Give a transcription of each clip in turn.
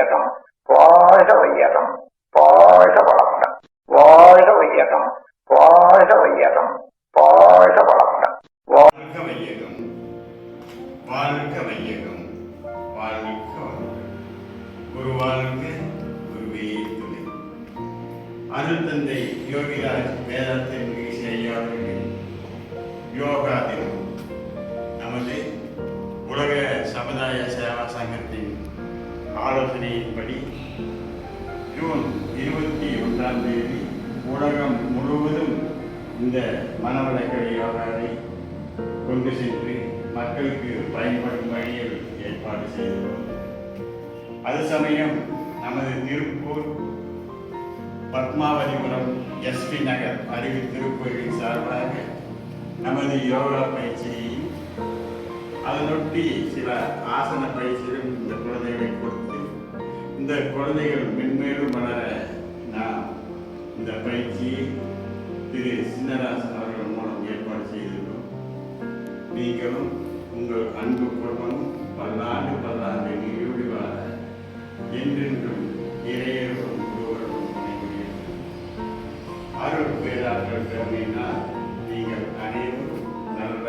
வையகம். வாழ்க வையகம். வாழ்க வளமுடன். வாழ்க வையகம். வாழ்க வையகம். வாழ்க வளமுடன். வாழ்க வையகம். வாழ்க வையகம். வாழ்க வளமுடன். குரு வாழ்க குருவே துணை. அருள்தந்தை யோகிராஜ் வேதத்தின் ஐயா யோகா தினம். நமது உலக சமுதாய சேவா சங்கத்தின் ஆலோசனையின்படி ஜூன் இருபத்தி ஒன்றாம் தேதி உலகம் முழுவதும் இந்த மனவளக்கலை யோகாவை கொண்டு சென்று மக்களுக்கு பயன்படும் வழியில் ஏற்பாடு செய்துள்ளோம். அது சமயம் நமது திருப்பூர் பத்மாவதிபுரம் எஸ்பி நகர் அருவி திருக்கோயிலின் சார்பாக நமது யோகா பயிற்சியையும் அதனொட்டி சில ஆசன பயிற்சிகள் இந்த குழந்தைகள் மென்மேலும் வளர நாம் இந்த பயிற்சியை திரு சின்னராசன் அவர்கள் மூலம் ஏற்பாடு செய்துள்ளோம் நீங்களும் உங்கள் அன்பு குடும்பம் பல்லாண்டு பல்லாண்டு நீரோடி வாழ என்றென்றும் இறையரும் குருவரும் துணைபுரியும். அருள் பேராற்றல் கருணையினால் நீங்கள் அனைவரும் நல்ல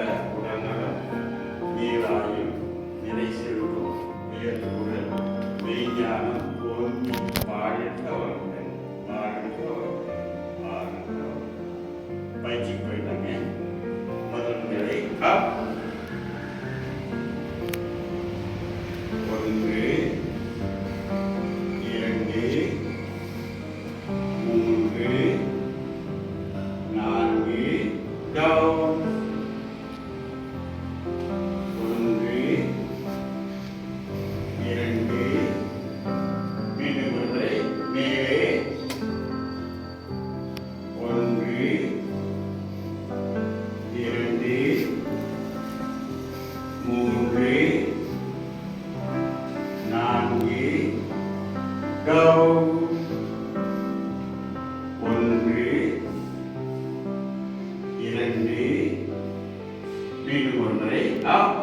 ஒன்றை நாம்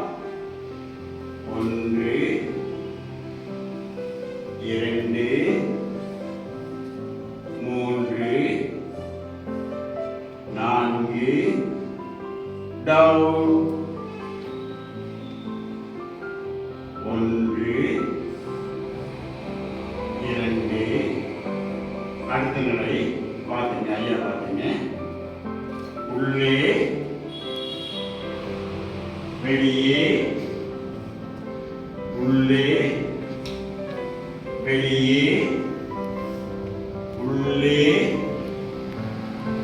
ஒன்று இரண்டு மூன்று நான்கு டவுன். ஒன்று இரண்டு. அடுத்த நிலை பார்த்தீங்க ஐயா பார்த்தீங்க. உள்ளே வெளியே உள்ளே வெளியே உள்ளே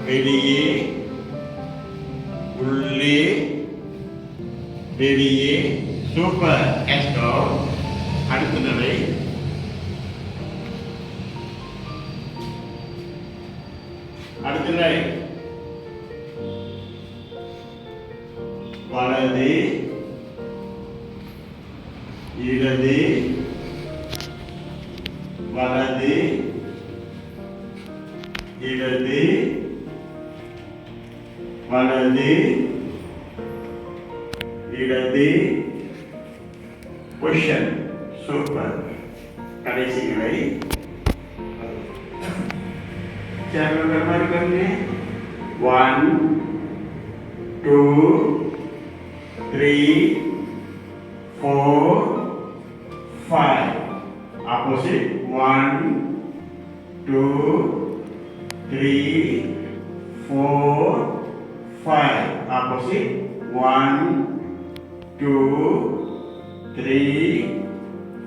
வெளியே உள்ளே வெளியே. சூப்பர் எஸ்டோ அடுத்த நிலை அடுத்த நிலை வலது இடது வலது இடது வலது இடது பொஷன் சூப்பர் கடைசிகளை चैप्टर नंबर करने one two three, four, five. Opposite, one, two, three, four, five. Opposite, one, two, three,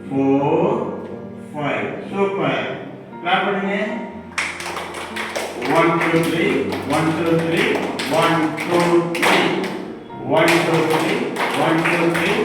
four, five. Super. Clap again. One, two, three. One, two, three. One, two, three. One, two, three. Vai muito bem.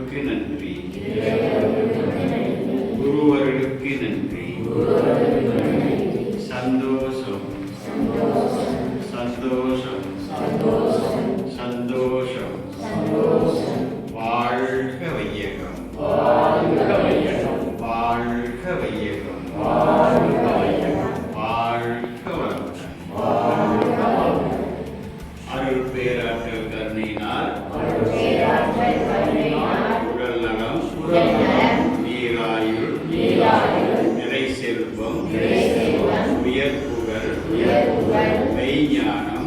இறையருளுக்கு நன்றி. குருவருளுக்கு நன்றி. சந்தோஷம். சந்தோஷம். சந்தோஷம். வாழ்க வையகம். வாழ்க வையகம். வாழ்க மெய்ஞானம் ஓங்கி வாழ்வோம்